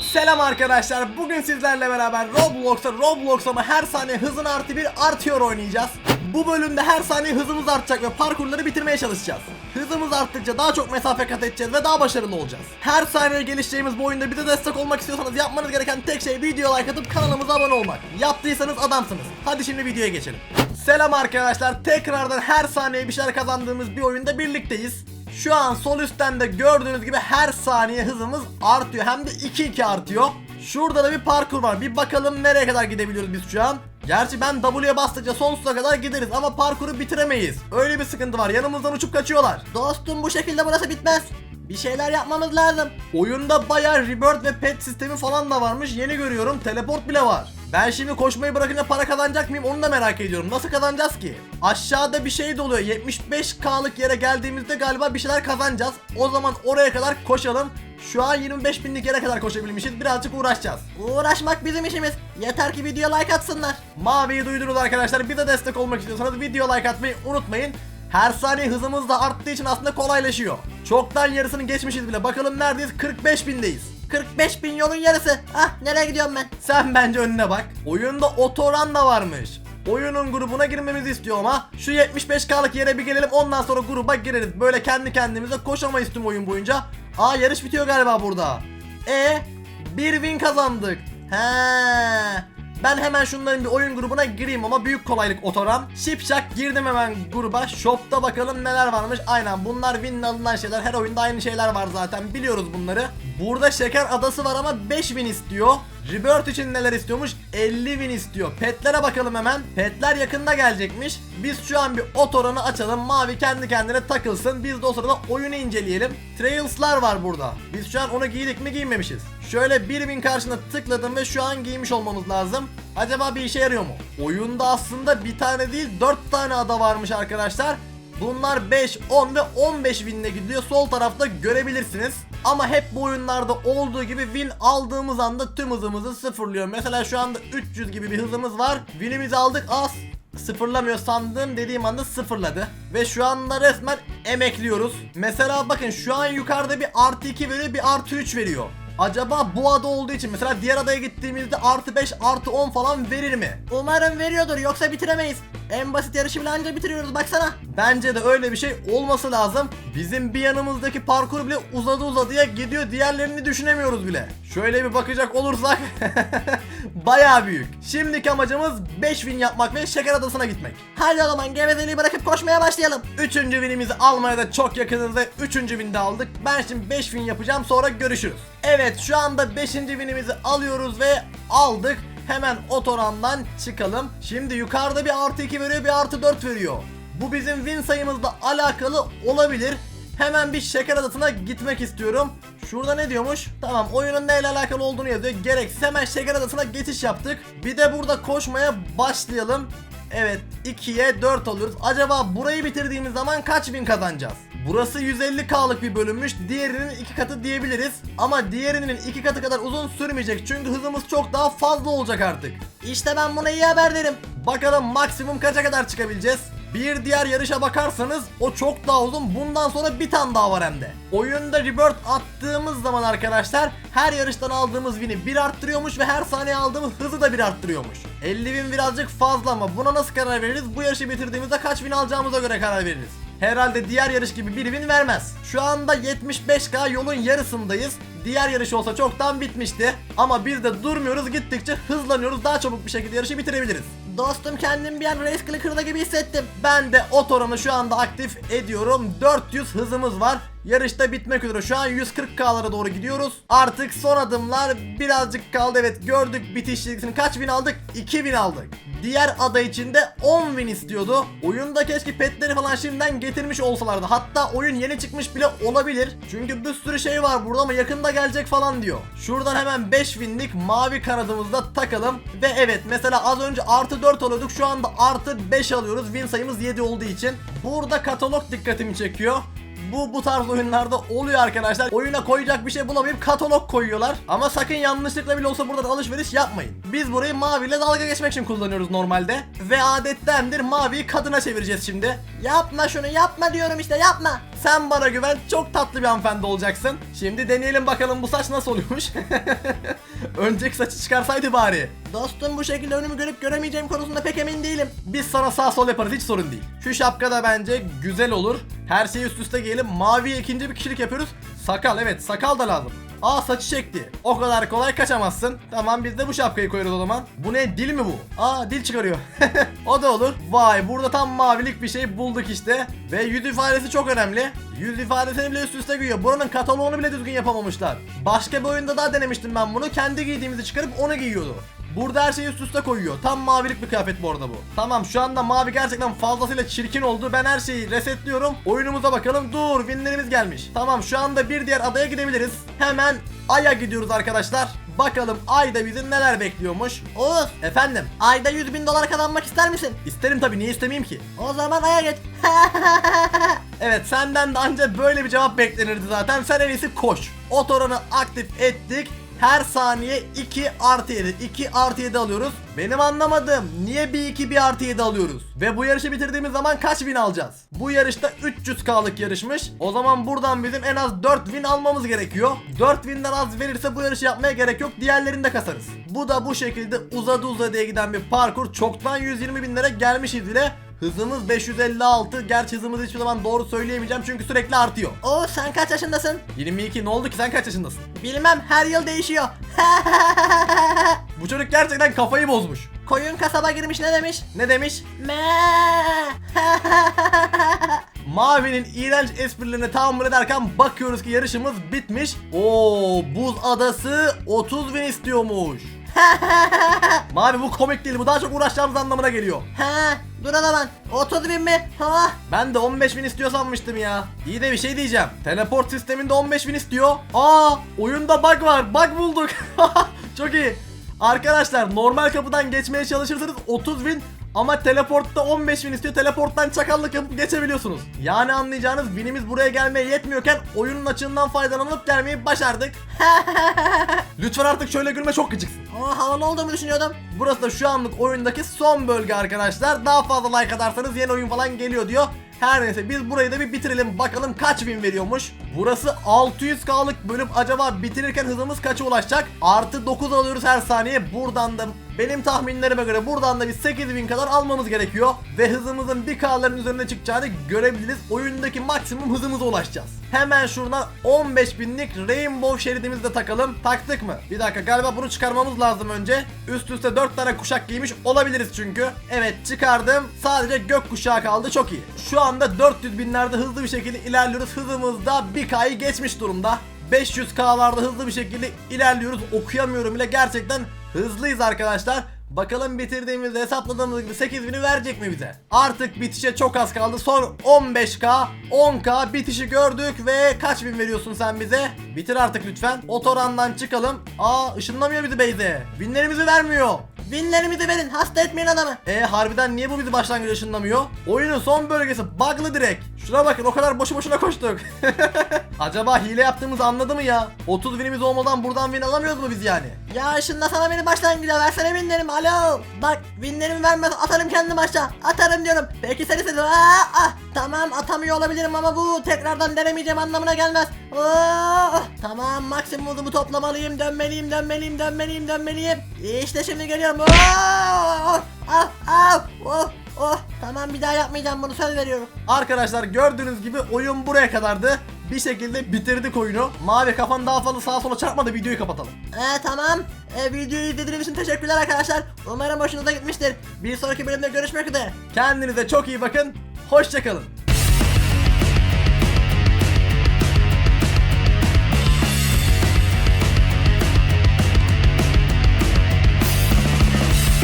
Selam arkadaşlar. Bugün sizlerle beraber Roblox'ta Roblox ama her saniye hızın artı bir artıyor oynayacağız. Bu bölümde her saniye hızımız artacak ve parkurları bitirmeye çalışacağız. Hızımız arttıkça daha çok mesafe kat edeceğiz ve daha başarılı olacağız. Her saniye gelişeceğimiz bu oyunda bize destek olmak istiyorsanız yapmanız gereken tek şey video like atıp kanalımıza abone olmak. Yaptıysanız adamsınız. Hadi şimdi videoya geçelim. Selam arkadaşlar. Tekrardan her saniye bir şeyler kazandığımız bir oyunda birlikteyiz. Şu an sol üstten de gördüğünüz gibi her saniye hızımız artıyor. Hem de 2-2 artıyor. Şurada da bir parkur var. Bir bakalım nereye kadar gidebiliyoruz biz şu an. Gerçi ben W'ye bastıkça sonsuza kadar gideriz ama parkuru bitiremeyiz. Öyle bir sıkıntı var. Yanımızdan uçup kaçıyorlar. Dostum bu şekilde burası bitmez. Bir şeyler yapmamız lazım. Oyunda bayağı rebirth ve pet sistemi falan da varmış. Yeni görüyorum. Teleport bile var. Ben şimdi koşmayı bırakınca para kazanacak mıyım onu da merak ediyorum. Nasıl kazanacağız ki? Aşağıda bir şey de oluyor. 75k'lık yere geldiğimizde galiba bir şeyler kazanacağız. O zaman oraya kadar koşalım. Şu an 25 binlik yere kadar koşabilmişiz. Birazcık uğraşacağız. Uğraşmak bizim işimiz. Yeter ki video like atsınlar. Maviyi duydunuz arkadaşlar. Bize destek olmak istiyorsanız video like atmayı unutmayın. Her saniye hızımız da arttığı için aslında kolaylaşıyor. Çoktan yarısını geçmişiz bile. Bakalım neredeyiz? 45 bindeyiz. 45 bin yolun yarısı. Ah nereye gidiyorum ben? Sen bence önüne bak. Oyunda otoran da varmış. Oyunun grubuna girmemizi istiyor ama şu 75k'lık yere bir gelelim ondan sonra gruba gireriz. Böyle kendi kendimize koşamayız tüm oyun boyunca. Aa yarış bitiyor galiba burada. E bir win kazandık. He. Ben hemen şunların bir oyun grubuna gireyim ama büyük kolaylık otoran. Şipşak girdim hemen gruba. Shop'ta bakalım neler varmış. Aynen bunlar win'le alınan şeyler. Her oyunda aynı şeyler var zaten. Biliyoruz bunları. Burada şeker adası var ama 5 win istiyor. Rebirth için neler istiyormuş? 50 win istiyor. Petlere bakalım hemen. Petler yakında gelecekmiş. Biz şu an bir otoranı açalım. Mavi kendi kendine takılsın. Biz de o sırada oyunu inceleyelim. Trails'lar var burada. Biz şu an onu giydik mi giymemişiz. Şöyle bir bin karşına tıkladım ve şu an giymiş olmamız lazım. Acaba bir işe yarıyor mu? Oyunda aslında bir tane değil 4 tane ada varmış arkadaşlar. Bunlar 5, 10 ve 15 binle gidiyor. Sol tarafta görebilirsiniz. Ama hep bu oyunlarda olduğu gibi win aldığımız anda tüm hızımızı sıfırlıyor. Mesela şu anda 300 gibi bir hızımız var. Win'imizi aldık az. Sıfırlamıyor sandığım dediğim anda sıfırladı. Ve şu anda resmen emekliyoruz. Mesela bakın şu an yukarıda bir artı 2 veriyor bir artı 3 veriyor. Acaba bu ada olduğu için mesela diğer adaya gittiğimizde artı 5 artı 10 falan verir mi? Umarım veriyordur yoksa bitiremeyiz. En basit yarışı bile anca bitiriyoruz baksana. Bence de öyle bir şey olması lazım. Bizim bir yanımızdaki parkur bile uzadı uzadıya gidiyor diğerlerini düşünemiyoruz bile. Şöyle bir bakacak olursak Baya büyük. Şimdiki amacımız 5 win yapmak ve Şeker Adası'na gitmek. Hadi o zaman gevezeliği bırakıp koşmaya başlayalım. 3. winimizi almaya da çok yakınız ve 3. winde aldık. Ben şimdi 5 win yapacağım sonra görüşürüz. Evet şu anda 5. winimizi alıyoruz ve aldık. Hemen otorandan çıkalım. Şimdi yukarıda bir artı 2 veriyor bir artı 4 veriyor. Bu bizim win sayımızla alakalı olabilir. Hemen bir şeker adasına gitmek istiyorum. Şurada ne diyormuş? Tamam oyunun neyle alakalı olduğunu yazıyor. Gereksiz hemen şeker adasına geçiş yaptık. Bir de burada koşmaya başlayalım. Evet 2'ye 4 alıyoruz. Acaba burayı bitirdiğimiz zaman kaç bin kazanacağız? Burası 150k'lık bir bölümmüş. Diğerinin iki katı diyebiliriz. Ama diğerinin iki katı kadar uzun sürmeyecek. Çünkü hızımız çok daha fazla olacak artık. İşte ben buna iyi haber derim. Bakalım maksimum kaça kadar çıkabileceğiz? Bir diğer yarışa bakarsanız o çok daha uzun. Bundan sonra bir tane daha var hem de. Oyunda rebirth attığımız zaman arkadaşlar her yarıştan aldığımız win'i bir arttırıyormuş ve her saniye aldığımız hızı da bir arttırıyormuş. 50 win birazcık fazla ama buna nasıl karar veririz? Bu yarışı bitirdiğimizde kaç win alacağımıza göre karar veririz. Herhalde diğer yarış gibi bir win vermez. Şu anda 75k yolun yarısındayız. Diğer yarış olsa çoktan bitmişti. Ama biz de durmuyoruz gittikçe hızlanıyoruz. Daha çabuk bir şekilde yarışı bitirebiliriz. Dostum kendim bir an race clicker'da gibi hissettim. Ben de otoranı şu anda aktif ediyorum. 400 hızımız var. Yarışta bitmek üzere. Şu an 140k'lara doğru gidiyoruz. Artık son adımlar birazcık kaldı. Evet gördük bitiş çizgisini. Kaç win aldık? 2 win aldık. Diğer ada içinde 10 win istiyordu. Oyunda keşke petleri falan şimdiden getirmiş olsalardı. Hatta oyun yeni çıkmış bile olabilir. Çünkü bir sürü şey var burada ama yakında gelecek falan diyor. Şuradan hemen 5 winlik mavi kanadımızda takalım. Ve evet mesela az önce artı 4 alıyorduk. Şu anda artı 5 alıyoruz. Win sayımız 7 olduğu için. Burada katalog dikkatimi çekiyor. Bu bu tarz oyunlarda oluyor arkadaşlar. Oyuna koyacak bir şey bulamayıp katalog koyuyorlar. Ama sakın yanlışlıkla bile olsa buradan alışveriş yapmayın. Biz burayı maviyle dalga geçmek için kullanıyoruz normalde. Ve adettendir maviyi kadına çevireceğiz şimdi. Yapma şunu yapma diyorum işte yapma. Sen bana güven çok tatlı bir hanımefendi olacaksın. Şimdi deneyelim bakalım bu saç nasıl oluyormuş. Önceki saçı çıkarsaydı bari. Dostum bu şekilde önümü görüp göremeyeceğim konusunda pek emin değilim. Biz sana sağ sol yaparız hiç sorun değil. Şu şapka da bence güzel olur. Her şeyi üst üste giyelim. Maviye ikinci bir kişilik yapıyoruz. Sakal evet sakal da lazım. Aa saçı çekti. O kadar kolay kaçamazsın. Tamam biz de bu şapkayı koyarız o zaman. Bu ne dil mi bu? Aa dil çıkarıyor. o da olur. Vay burada tam mavilik bir şey bulduk işte. Ve yüz ifadesi çok önemli. Yüz ifadesini bile üst üste giyiyor. Buranın kataloğunu bile düzgün yapamamışlar. Başka bir oyunda daha denemiştim ben bunu. Kendi giydiğimizi çıkarıp onu giyiyordu. Burada her şeyi üst üste koyuyor. Tam mavilik bir kıyafet bu arada bu. Tamam şu anda mavi gerçekten fazlasıyla çirkin oldu. Ben her şeyi resetliyorum. Oyunumuza bakalım. Dur winlerimiz gelmiş. Tamam şu anda bir diğer adaya gidebiliriz. Hemen Ay'a gidiyoruz arkadaşlar. Bakalım Ay'da bizi neler bekliyormuş. Oğuz. Efendim. Ayda 100 bin dolar kazanmak ister misin? İsterim tabii niye istemeyeyim ki? O zaman Ay'a geç. evet senden de anca böyle bir cevap beklenirdi zaten. Sen en iyisi koş. Otoranı aktif ettik. Her saniye 2 artı 7 2 artı 7 alıyoruz. Benim anlamadığım niye bir 2 bir artı 7 alıyoruz? Ve bu yarışı bitirdiğimiz zaman kaç win alacağız? Bu yarışta 300k'lık yarışmış. O zaman buradan bizim en az 4 win almamız gerekiyor. 4 winden az verirse bu yarışı yapmaya gerek yok. Diğerlerini de kasarız. Bu da bu şekilde uzadı uzadıya giden bir parkur. Çoktan 120 binlere gelmişiz bile Hızımız 556. Gerçi hızımızı hiçbir zaman doğru söyleyemeyeceğim çünkü sürekli artıyor. Oo sen kaç yaşındasın? 22 ne oldu ki sen kaç yaşındasın? Bilmem her yıl değişiyor. Bu çocuk gerçekten kafayı bozmuş. Koyun kasaba girmiş ne demiş? Ne demiş? Me. Mavi'nin iğrenç esprilerine tahammül ederken bakıyoruz ki yarışımız bitmiş. Oo, buz adası 30 bin istiyormuş. Mavi bu komik değil bu daha çok uğraşacağımız anlamına geliyor. ha, dur o zaman. 30 bin mi? Ha. Ben de 15 bin istiyor sanmıştım ya. İyi de bir şey diyeceğim. Teleport sisteminde 15 bin istiyor. Aa oyunda bug var. Bug bulduk. Çok iyi. Arkadaşlar normal kapıdan geçmeye çalışırsanız 30 bin ama teleportta 15 bin istiyor. Teleporttan çakallık yapıp geçebiliyorsunuz. Yani anlayacağınız binimiz buraya gelmeye yetmiyorken oyunun açığından faydalanıp gelmeyi başardık. Lütfen artık şöyle gülme çok gıcıksın. Aa, havalı olduğumu düşünüyordum. Burası da şu anlık oyundaki son bölge arkadaşlar. Daha fazla like atarsanız yeni oyun falan geliyor diyor. Her neyse biz burayı da bir bitirelim bakalım kaç bin veriyormuş. Burası 600k'lık bölüm acaba bitirirken hızımız kaça ulaşacak? Artı 9 alıyoruz her saniye. Buradan da benim tahminlerime göre buradan da bir 8000 kadar almamız gerekiyor. Ve hızımızın 1k'ların üzerine çıkacağını görebiliriz. Oyundaki maksimum hızımıza ulaşacağız. Hemen şuradan 15 binlik Rainbow şeridimizi de takalım. Taktık mı? Bir dakika galiba bunu çıkarmamız lazım önce. Üst üste 4 tane kuşak giymiş olabiliriz çünkü. Evet çıkardım. Sadece gök kuşağı kaldı çok iyi. Şu anda 400 binlerde hızlı bir şekilde ilerliyoruz. Hızımız da 1K'yı geçmiş durumda. 500K'larda hızlı bir şekilde ilerliyoruz. Okuyamıyorum bile gerçekten hızlıyız arkadaşlar. Bakalım bitirdiğimizde hesapladığımız gibi 8000'i verecek mi bize? Artık bitişe çok az kaldı. Son 15k, 10k bitişi gördük ve kaç bin veriyorsun sen bize? Bitir artık lütfen. Otorandan çıkalım. Aa ışınlamıyor bizi Beyze. Binlerimizi vermiyor. Binlerimizi verin. Hasta etmeyin adamı. E harbiden niye bu bizi başlangıç ışınlamıyor? Oyunun son bölgesi bug'lı direkt. Şuna bakın o kadar boşu boşuna koştuk. Acaba hile yaptığımızı anladı mı ya? 30 winimiz olmadan buradan win alamıyoruz mu biz yani? Ya ışınla sana beni başlangıca versene binlerimi. Alo. Bak binlerimi vermez atarım kendim aşağı. Atarım diyorum. Peki sen istedin. Aa, ah, tamam atamıyor olabilirim ama bu tekrardan denemeyeceğim anlamına gelmez. Aa, tamam maksimum hızımı toplamalıyım. Dönmeliyim dönmeliyim dönmeliyim dönmeliyim. İşte şimdi geliyorum. Aa, ah, ah, oh, oh. Tamam bir daha yapmayacağım bunu söz veriyorum. Arkadaşlar gördüğünüz gibi oyun buraya kadardı. Bir şekilde bitirdik oyunu. Mavi kafan daha fazla sağa sola çarpma da videoyu kapatalım. Ee, tamam. Ee, videoyu izlediğiniz için teşekkürler arkadaşlar. Umarım hoşunuza gitmiştir. Bir sonraki bölümde görüşmek üzere. Kendinize çok iyi bakın. Hoşçakalın.